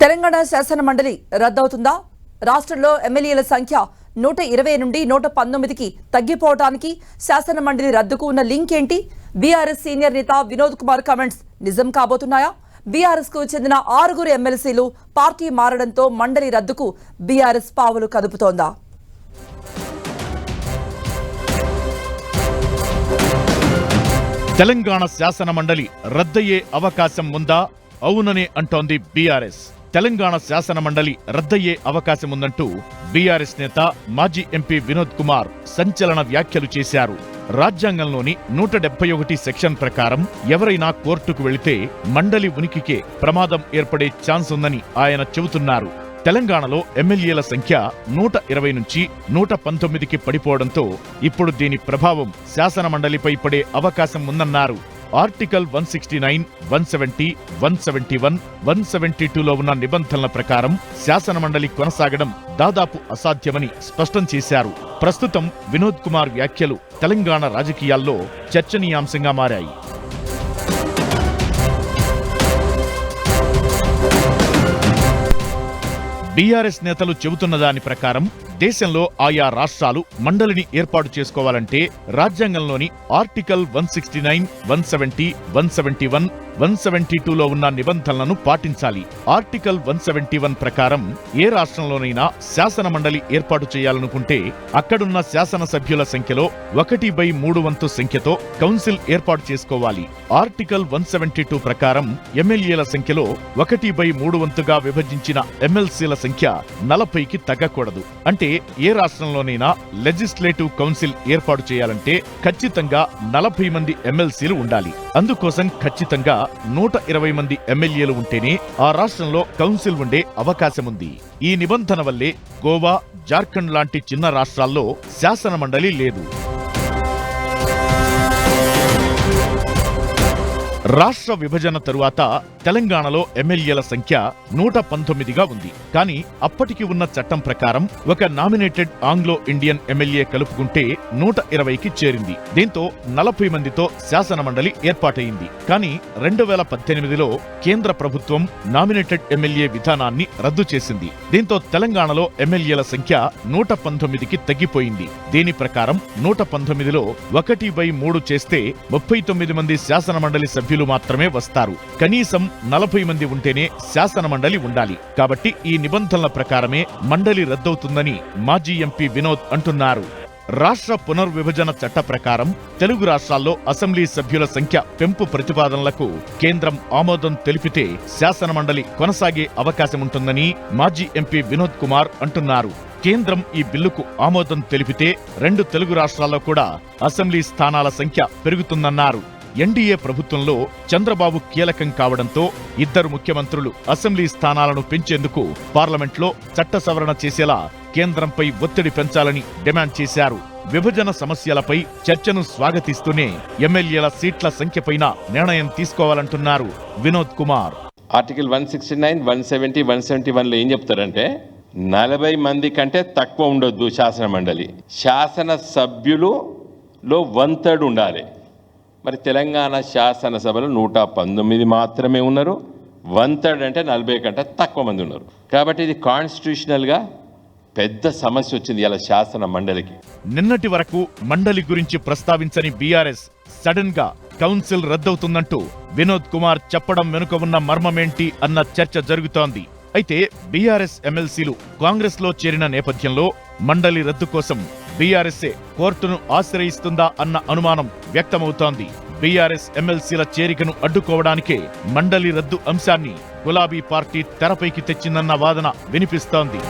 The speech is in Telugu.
తెలంగాణ శాసన మండలి రద్దవుతుందా? రాష్ట్రంలో ఎమ్మెల్యేల సంఖ్య నూట ఇరవై నుండి నూట పంతొమ్మిదికి తగ్గిపోవడానికి శాసన మండలి రద్దుకు ఉన్న లింక్ ఏంటి? బీఆర్ఎస్ సీనియర్ నేత వినోద్ కుమార్ కామెంట్స్ నిజం కాబోతున్నాయా? బీఆర్ఎస్కు చెందిన ఆరుగురు ఎమ్మెల్సీలు పార్టీ మారడంతో మండలి రద్దుకు బీఆర్ఎస్ పావులు కదుపుతోందా? తెలంగాణ శాసన మండలి రద్దయ్యే అవకాశం ఉందా? అవుననే అంటోంది బీఆర్ఎస్. తెలంగాణ శాసన మండలి రద్దయ్యే అవకాశం ఉందంటూ బీఆర్ఎస్ నేత మాజీ ఎంపీ వినోద్ కుమార్ సంచలన వ్యాఖ్యలు చేశారు. రాజ్యాంగంలోని నూట డెబ్బై ఒకటి సెక్షన్ ప్రకారం ఎవరైనా కోర్టుకు వెళితే మండలి ఉనికికే ప్రమాదం ఏర్పడే ఛాన్స్ ఉందని ఆయన చెబుతున్నారు. తెలంగాణలో ఎమ్మెల్యేల సంఖ్య నూట ఇరవై నుంచి నూట పంతొమ్మిదికి పడిపోవడంతో ఇప్పుడు దీని ప్రభావం శాసన మండలిపై పడే అవకాశం ఉందన్నారు. Article one sixty nine one seventy one seventy one one seventy టూలో ఉన్న నిబంధనల ప్రకారం శాసనమండలి కొనసాగడం దాదాపు అసాధ్యమని స్పష్టం చేశారు. ప్రస్తుతం వినోద్ కుమార్ వ్యాఖ్యలు తెలంగాణ రాజకీయాల్లో చర్చనీయాంశంగా మారాయి. బీఆర్ఎస్ నేతలు చెబుతున్న దాని ప్రకారం దేశంలో ఆయా రాష్ట్రాలు మండలిని ఏర్పాటు చేసుకోవాలంటే రాజ్యాంగంలోని article one sixty nine one seventy one seventy one one seventy టూలో ఉన్న నిబంధనలను పాటించాలి. ఆర్టికల్ వన్ సెవెంటీ వన్ ప్రకారం ఏ రాష్ట్రంలోనైనా శాసన మండలి ఏర్పాటు చేయాలనుకుంటే అక్కడున్న శాసన సభ్యుల సంఖ్యలో ఒకటి బై మూడు వంతు సంఖ్యతో కౌన్సిల్ ఏర్పాటు చేసుకోవాలి. ఆర్టికల్ వన్ సెవెంటీ టూ ప్రకారం ఎమ్మెల్యేల సంఖ్యలో ఒకటి బై మూడు వంతుగా విభజించిన ఎమ్మెల్సీల సంఖ్య సంఖ్య నలభైకి తగ్గకూడదు. అంటే ఏ రాష్ట్రంలోనైనా లెజిస్లేటివ్ కౌన్సిల్ ఏర్పాటు చేయాలంటే ఖచ్చితంగా నలభై మంది ఎమ్మెల్సీలు ఉండాలి. అందుకోసం ఖచ్చితంగా నూట ఇరవై మంది ఎమ్మెల్యేలు ఉంటేనే ఆ రాష్ట్రంలో కౌన్సిల్ ఉండే అవకాశం ఉంది. ఈ నిబంధన వల్లే గోవా జార్ఖండ్ లాంటి చిన్న రాష్ట్రాల్లో శాసన మండలి లేదు. రాష్ట్ర విభజన తరువాత తెలంగాణలో ఎమ్మెల్యేల సంఖ్య నూట పంతొమ్మిదిగా ఉంది. కానీ అప్పటికి ఉన్న చట్టం ప్రకారం ఒక నామినేటెడ్ ఆంగ్లో ఇండియన్ ఎమ్మెల్యే కలుపుకుంటే నూట ఇరవైకి చేరింది. దీంతో నలభై మందితో శాసన మండలి ఏర్పాటైంది కానీ రెండు వేల పద్దెనిమిదిలో కేంద్ర ప్రభుత్వం నామినేటెడ్ ఎమ్మెల్యే విధానాన్ని రద్దు చేసింది. దీంతో తెలంగాణలో ఎమ్మెల్యేల సంఖ్య నూట పంతొమ్మిదికి తగ్గిపోయింది. దీని ప్రకారం నూట పంతొమ్మిదిలో ఒకటి బై మూడు చేస్తే ముప్పై తొమ్మిది మంది శాసన మండలి సభ్యులు మాత్రమే వస్తారు. కనీసం నలభై మంది ఉంటేనే శాసన మండలి ఉండాలి. కాబట్టి ఈ నిబంధనల ప్రకారమే మండలి రద్దవుతుందని మాజీ ఎంపీ వినోద్ అంటున్నారు. రాష్ట్ర పునర్విభజన చట్ట ప్రకారం తెలుగు రాష్ట్రాల్లో అసెంబ్లీ సభ్యుల సంఖ్య పెంపు ప్రతిపాదనలకు కేంద్రం ఆమోదం తెలిపితే శాసన మండలి కొనసాగే అవకాశముంటుందని మాజీ ఎంపీ వినోద్ కుమార్ అంటున్నారు. కేంద్రం ఈ బిల్లుకు ఆమోదం తెలిపితే రెండు తెలుగు రాష్ట్రాల్లో కూడా అసెంబ్లీ స్థానాల సంఖ్య పెరుగుతుందన్నారు. ఎన్డీఏ ప్రభుత్వంలో చంద్రబాబు కీలకం కావడంతో ఇద్దరు ముఖ్యమంత్రులు అసెంబ్లీ స్థానాలను పెంచేందుకు పార్లమెంట్లో చట్ట సవరణ చేసేలా కేంద్రంపై ఒత్తిడి పెంచాలని డిమాండ్ చేశారు. విభజన సమస్యలపై చర్చను స్వాగతిస్తూనే ఎమ్మెల్యేల సీట్ల సంఖ్యపైన నిర్ణయం తీసుకోవాలంటున్నారు Vinod Kumar. Article one sixty nine one seventy one seventy వన్లో ఏం చెప్తారంటే నలభై మంది కంటే తక్కువ ఉండొద్దు శాసన మండలి శాసన సభ్యులులో వన్ థర్డ్ ఉండాలి. మరి తెలంగాణ శాసనసభలో నూట పంతొమ్మిది మాత్రమే ఉన్నారు. వన్ థర్డ్ అంటే నలభై కంటే తక్కువ మంది ఉన్నారు. కాబట్టి ఇది కాన్స్టిట్యూషనల్గా పెద్ద సమస్య వచ్చింది ఇలా శాసన మండలికి. నిన్నటి వరకు మండలి గురించి ప్రస్తావించని బీఆర్ఎస్ సడన్గా కౌన్సిల్ రద్దవుతుందంటూ వినోద్ కుమార్ చెప్పడం వెనుక ఉన్న మర్మమేంటి అన్న చర్చ జరుగుతోంది. అయితే బీఆర్ఎస్ ఎమ్మెల్సీలు కాంగ్రెస్లో చేరిన నేపథ్యంలో మండలి రద్దు కోసం బీఆర్ఎస్ఏ కోర్టును ఆశ్రయిస్తుందా అన్న అనుమానం వ్యక్తమవుతోంది. బీఆర్ఎస్ ఎమ్మెల్సీల చేరికను అడ్డుకోవడానికే మండలి రద్దు అంశాన్ని గులాబీ పార్టీ తెరపైకి తెచ్చిందన్న వాదన వినిపిస్తోంది.